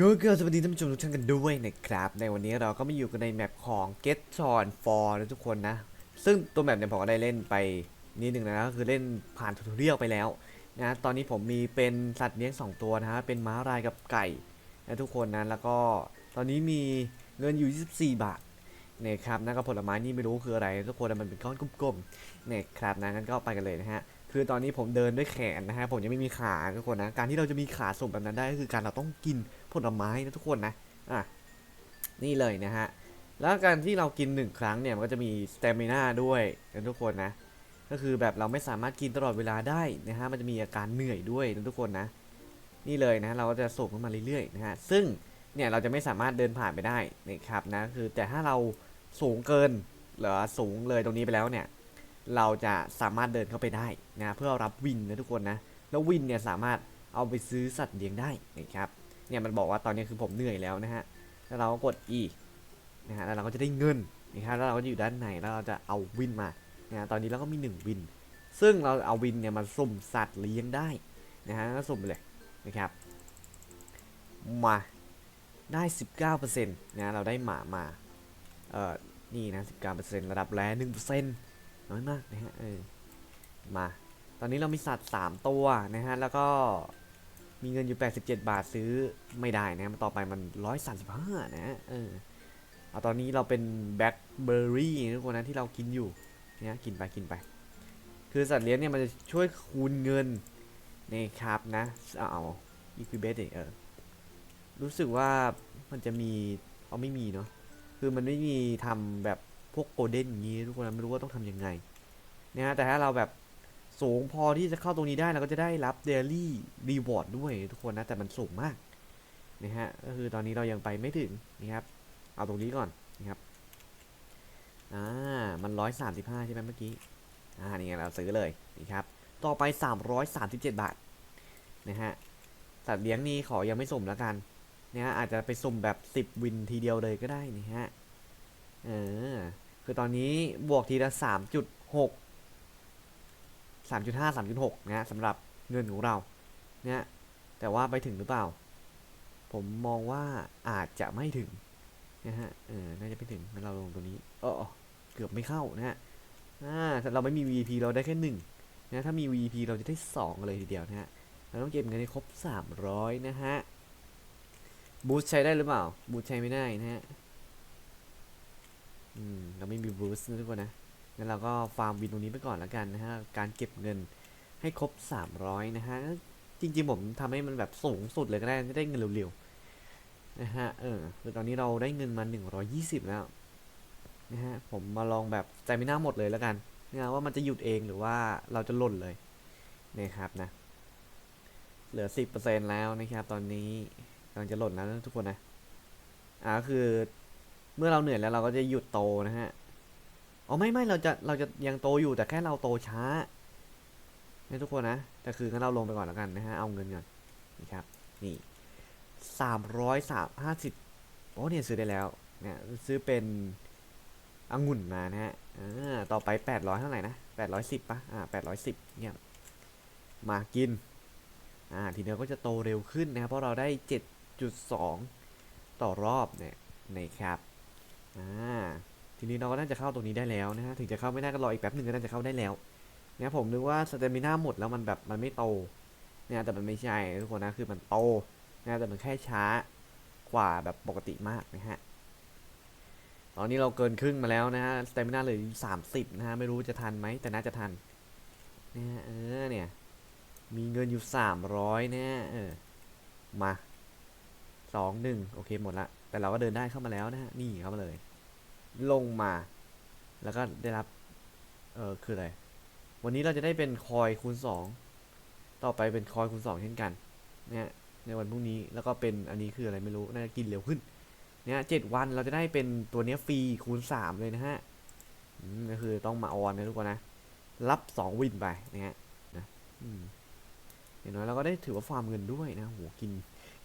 ก็ก็สวัสดีท่านผู้ชมทุกท่านกันด้วยนะครับ ในวันนี้เราก็มาอยู่กันในแมปของ Get on for นะทุกคนนะ ซึ่งตัวแมปเนี่ยผมก็ได้เล่นไปนิดหนึ่งนะก็คือเล่นผ่านทูทเรียลไปแล้วนะตอนนี้ผมมีเป็นสัตว์เลี้ยง 2 ตัวนะฮะเป็นม้าลายกับไก่นะทุกคนนะแล้วก็ตอนนี้มีเงินอยู่ 24 บาทนะครับนะก็ผลไม้นี่ไม่รู้คืออะไรทุกคนมันเป็นก้อนกลมๆนะครับนะงั้นก็ไปกันเลยนะฮะคือตอนนี้ผมเดินด้วยแขนนะฮะผมยังไม่มีขาทุกคนนะการที่เราจะมีขาสุ่มแบบนั้นได้ก็คือการเราต้องกิน ผลไม้นะทุกคนนะอะนี่เลยนะฮะแล้วการที่เรากินหนึ่งครั้งเนี่ยมันก็จะมีสเตมิน่าด้วยนะทุกคนนะก็คือแบบเราไม่สามารถกินตลอดเวลาได้นะฮะมันจะมีอาการเหนื่อยด้วยนะทุกคนนะ นี่เลยนะเราก็จะสูบขึ้นมาเรื่อยๆนะฮะซึ่งเนี่ยเราจะไม่สามารถเดินผ่านไปได้นะครับนะคือแต่ถ้าเราสูงเกินหรือสูงเลยตรงนี้ไปแล้วเนี่ยเราจะสามารถเดินเข้าไปได้นะเพื่อรับวินนะทุกคนนะแล้ววินเนี่ยสามารถเอาไปซื้อสัตว์เลี้ยงได้นะครับ เนี่ยมันบอกว่าตอนนี้คือผมเหนื่อยแล้วนะฮะ แล้วเราก็กด E นะฮะ แล้วเราก็จะได้เงินนะครับ แล้วเราก็จะอยู่ด้านใน แล้วเราจะเอาวินมานะฮะตอนนี้เราก็มี 1 วิน ซึ่งเราเอาวินเนี่ยมาสุ่มสัตว์เลี้ยงได้นะฮะ ก็สุ่มไปเลยนะครับ มาได้ 19%นะเราได้หมามา เอ่อ นี่นะ 19%ระดับแร่1%น้อยมากนะฮะ เออ มา ตอนนี้เรามีสัตว์ 3 ตัวนะฮะ แล้วก็ มีเงินอยู่ 87 บาทซื้อไม่ได้นะมันต่อไปมัน 135 นะเออเอาตอนนี้เราเป็นแบล็คเบอร์รี่ทุกคนนะที่เรากินอยู่เนี่ยกินไปกินไป คือสัตว์เลี้ยงเนี่ยมันจะช่วยคูณเงินนะครับนะเอาอีควิเบสเออรู้สึกว่ามันจะมีเอาไม่มีเนาะคือมันไม่มีทำแบบพวกโกลเด้นอย่างนี้ทุกคนไม่รู้ว่าต้องทำยังไงนะฮะแต่ถ้าเราแบบ สูงพอที่จะเข้าตรงนี้ได้เราก็จะได้รับเดลี่รีวอร์ดด้วยทุกคนนะ แต่มันสูงมากนะฮะก็คือตอนนี้เรายังไปไม่ถึงนะครับ เอาตรงนี้ก่อนนะครับอ่ามันร้อยสามสิบห้าใช่ไหมเมื่อกี้อ่านี่ไงเราซื้อเลยนะครับต่อไปสามร้อยสามสิบเจ็ดบาทนะฮะสัตว์เลี้ยงนี้ขอยังไม่สุ่มแล้วกันนะฮะอาจจะไปสุ่มแบบสิบวินทีเดียวเลยก็ได้นะฮะเออคือตอนนี้บวกทีละสามจุดหก สามจุดห้าสามจุดหกนะสำหรับเงินของเราเนี่ยแต่ว่าไปถึงหรือเปล่า ผมมองว่าอาจจะไม่ถึงนะฮะเออน่าจะไม่ถึงเราลงตัวนี้เออเกือบไม่เข้านะฮะอ่าเราไม่มี VP เราได้แค่หนึ่งนะถ้ามี VP เราจะได้สองเลยทีเดียวนะฮะเราต้องเก็บเงินให้ครบสามร้อยนะฮะบูสใช้ได้หรือเปล่าบูสใช้ไม่ได้นะฮะอืมเราไม่มีบรูซนะทุกคนนะ งั้นเราก็ฟาร์มวินตรงนี้ไปก่อนแล้วกันนะฮะ การเก็บเงินให้ครบ 300 นะฮะ จริงๆผมทำให้มันแบบสูงสุดเลยก็ได้จะได้เงินเร็วๆ นะฮะ เออคือตอนนี้เราได้เงินมา 120 แล้วนะฮะ ผมมาลองแบบใจไม่น่าหมดเลยแล้วกันนะว่ามันจะหยุดเองหรือว่าเราจะหล่นเลยนะครับนะ เหลือ 10%แล้วนะครับ ตอนนี้กำลังจะหล่นแล้วทุกคนนะ อ่าคือเมื่อเราเหนื่อยแล้วเราก็จะหยุดโตนะฮะ อ๋อไม่ไม่เราจะเราจะยังโตอยู่แต่แค่เราโตช้านะทุกคนนะแต่คืองั้นเราลงไปก่อนแล้วกันนะฮะเอาเงินก่อนนี่ครับนี่สามร้อยสามห้าสิบโอ้เนี่ยซื้อได้แล้วเนี่ยซื้อเป็นองุ่นมานะฮะอ่าต่อไปแปดร้อยเท่าไหร่นะแปดร้อยสิบปะอ่าแปดร้อยสิบเนี่ยมากินอ่าทีเดียวก็จะโตเร็วขึ้นนะครับเพราะเราได้เจ็ดจุดสองต่อรอบเนี่ยนะครับอ่า ทีนี้เราก็น่าจะเข้าตรงนี้ได้แล้วนะฮะถึงจะเข้าไม่ได้ก็รออีกแป๊บหนึ่งก็น่าจะเข้าได้แล้วเนี่ยผมนึกว่าสเตมิน่าหมดแล้วมันแบบมันไม่โตเนี่ยแต่มันไม่ใช่ทุกคนนะคือมันโตนะแต่มันแค่ช้ากว่าแบบปกติมากนะฮะตอนนี้เราเกินครึ่งมาแล้วนะฮะสเตมิน่าเหลือสามสิบนะฮะไม่รู้จะทันไหมแต่น่าจะทันเนี่ยเออเนี่ยมีเงินอยู่สามร้อยเนี่ยเออมาสองหนึ่งโอเคหมดละแต่เราก็เดินได้เข้ามาแล้วนะฮะนี่เข้ามาเลย ลงมา แล้วก็ได้รับ เออคืออะไร วันนี้เราจะได้เป็นคอยคูณสองต่อไปเป็นคอยคูณสองเช่นกันเนี่ยในวันพรุ่งนี้แล้วก็เป็นอันนี้คืออะไรไม่รู้ น่าจะกินเร็วขึ้น เนี่ยเจ็ดวันเราจะได้เป็นตัวเนี้ยฟรีคูณสามเลยนะฮะก็คือต้องมาออนนะทุกคนนะ รับสองวินไปนะฮะนะอย่างน้อยเราก็ได้ถือว่าฟาร์มเงินด้วยนะโหกิน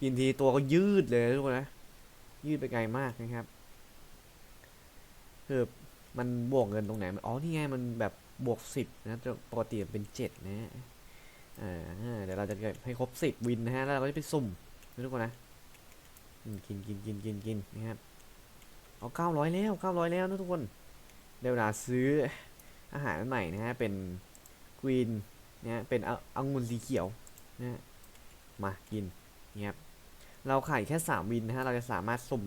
กินทีตัวก็ยืดเลยทุกคนนะ ยืดไปไกลมากนะครับ คือมันบวกเงินตรงไหนมันอ๋อ นี่ไง มันแบบบวกสิบนะปกติมันเป็นเจ็ดนะฮะเออเดี๋ยวเราจะให้ครบสิบวินนะฮะ แล้วเราก็จะไปสุ่มนะทุกคนนะ กินกินกินกินกินนะครับ เอาเก้าร้อยแล้วเก้าร้อยแล้วนะทุกคนได้เวลาซื้ออาหารใหม่นะฮะ เป็นกรีนนะฮะ เป็นเอาองุ่นสีเขียวนะฮะมากินนี่ครับเราขายแค่สามวินนะฮะ เราจะสามารถสุ่ม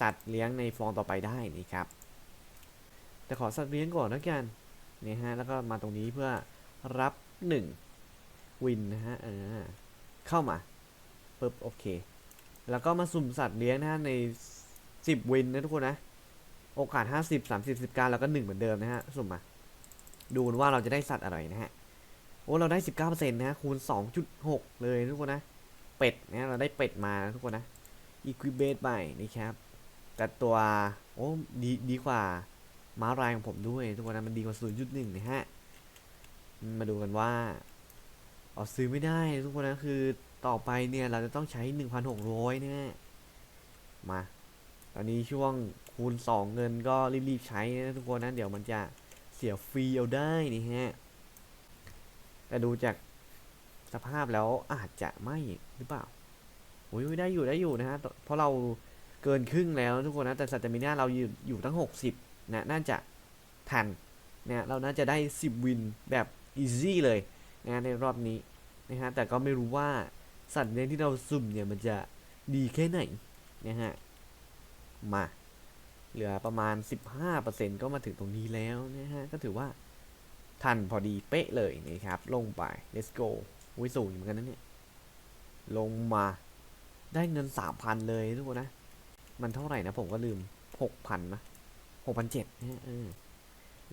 สัตว์เลี้ยงในฟองต่อไปได้นี่ครับแต่ขอสัตว์เลี้ยงก่อนแล้วกันเนี่ยฮะแล้วก็มาตรงนี้เพื่อรับหนึ่งวินนะฮะเออเข้ามาปึ๊บโอเค แล้วก็มาสุ่มสัตว์เลี้ยงนะฮะใน 10 วินนะทุกคนนะ โอกาส 50 30 10การแล้วก็ 1 เหมือนเดิมนะฮะสุ่มมาดูกันว่าเราจะได้สัตว์อะไรนะฮะโอ้เราได้ 19%นะฮะคูณ 2.6 เลยทุกคนนะ เป็ดนะเราได้เป็ดมาทุกคนนะ Equibate ไปนี่ครับ แต่ตัวโอ้ดีดีกว่าม้าลายของผมด้วย ทุกคนนะมันดีกว่า 0.1นะฮะ มาดูกันว่าเอาซื้อไม่ได้ ทุกคนนะคือต่อไปเนี่ยเราจะต้องใช้ 1,600นะฮะมา ตอนนี้ช่วงคูณ 2 เงินก็รีบๆใช้นะทุกคนนะเดี๋ยวมันจะเสียฟรีเอาได้นี่ฮะ แต่ดูจากสภาพแล้วอาจจะไม่หรือเปล่าโอ้ยได้อยู่ได้อยู่นะฮะเพราะเรา เกินครึ่งแล้วทุกคนนะ แต่สัตมิน่าเราอยู่อยู่ตั้ง 60 นะ น่าจะทันเนี่ยเราน่าจะได้ 10 วินแบบอีซี่เลยนะในรอบนี้นะฮะแต่ก็ไม่รู้ว่าสัตว์เลี้ยงที่เราสุ่มเนี่ยมันจะดีแค่ไหนนะฮะมาเหลือประมาณ 15%ก็มาถึงตรงนี้แล้วนะฮะก็ถือว่าทันพอดีเป๊ะเลยนะครับ ลงไป let's go อุ้สูงอยู่เหมือนกันนะเนี่ย ลงมาได้เงิน 3,000 เลยทุกคนนะ มันเท่าไหร่นะผมก็ลืม6,000นะ6,700นะฮะเออ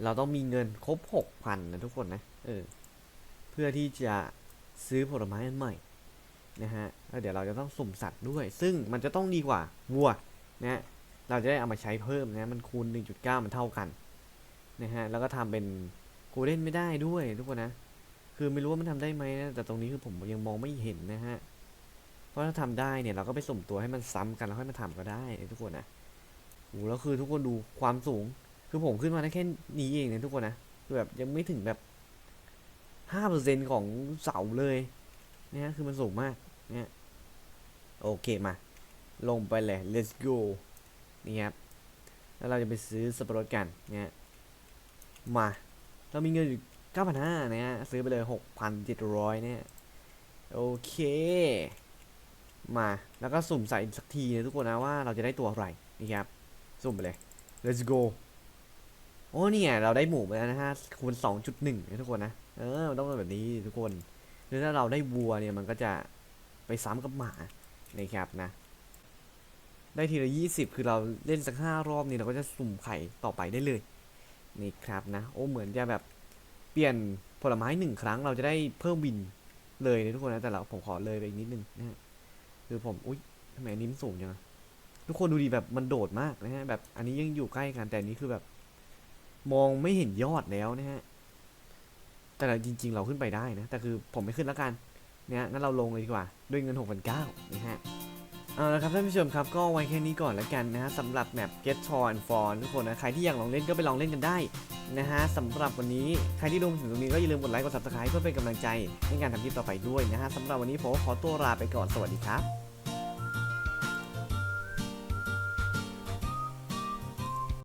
เราต้องมีเงินครบ6,000นนะทุกคนนะเออเพื่อที่จะซื้อผลไม้อันใหม่นะฮะแล้วเดี๋ยวเราจะต้องสุ่มสัตว์ด้วย ซึ่งมันจะต้องดีกว่าวัวนะฮะเราจะได้เอามาใช้เพิ่มนะมันคูณ 1.9 มันเท่ากันนะฮะแล้วก็ทำเป็นกูเล่นไม่ได้ด้วยทุกคนนะ คือไม่รู้ว่ามันทำได้ไหมนะแต่ตรงนี้คือผมยังมองไม่เห็นนะฮะ เพราะถ้าทำได้เนี่ยเราก็ไปสุ่มตัวให้มันซ้ำกันแล้วค่อยมาทำก็ได้ทุกคนนะโอ้แล้วคือทุกคนดูความสูง คือผมขึ้นมาได้แค่นี้เองนะทุกคนนะคือแบบยังไม่ถึงแบบ5%ของเสาเลยนะฮะคือมันสูงมากเนะฮะโอเคมา ลงไปเลย let's go นี่ครับแล้วเราจะไปซื้อสับปะรดกันเนี่ยมาเรามีเงินอยู่9,500นะฮะซื้อไปเลย 6,700เนี่ยโอเค มาแล้วก็สุ่มใส่สักทีนะทุกคนนะว่าเราจะได้ตัวอะไรนี่ครับ สุ่มไปเลย let's go โอ้เนี่ยเราได้หมูไปแล้วนะฮะคูณ2.1นะทุกคนนะเออมันต้องเป็นแบบนี้ทุกคนหรือถ้าเราได้วัวเนี่ยมันก็จะไปซ้ำกับหมานะครับนะ ได้ทีละยี่สิบคือเราเล่นสักห้ารอบนี่เราก็จะสุ่มไข่ต่อไปได้เลยนี่ครับนะ โอ้เหมือนจะแบบเปลี่ยนผลไม้หนึ่งครั้งเราจะได้เพิ่มวินเลยนะทุกคนนะแต่เราผมขอเลยไปอีกนิดนึงนะฮะ คือผมอุ้ยทำไมนนี้มสูงจังอะทุกคนดูดีแบบมันโดดมากนะฮะแบบอันนี้ยังอยู่ใกล้กันแต่อันนี้คือแบบ มองไม่เห็นยอดแล้วนะฮะแต่จริง ๆ เราขึ้นไปได้นะ แต่คือผมไม่ขึ้นแล้วกันเนี่ยงั้นเราลงเลยดีกว่า ด้วยเงิน 6 9 0 0นะฮะเอาละครับท่านผู้ชมครับก็ไว้แค่นี้ก่อนแล้วกันนะฮะสำหรับแมป Get t o and For ทุกคนนะ ใครที่อยากลองเล่นก็ไปลองเล่นกันได้นะฮะสำหรับวันนี้ใครที่ดูถึงตรงนี้ก็อย่าลืมกดไลค์กด Subscribe เพื่อเป็นกำลังใจในการทำคลิปต่อไปด้วยนะฮะสำหรับวันนี้ผมขอตัวลาไปก่อนสวัสดีครับ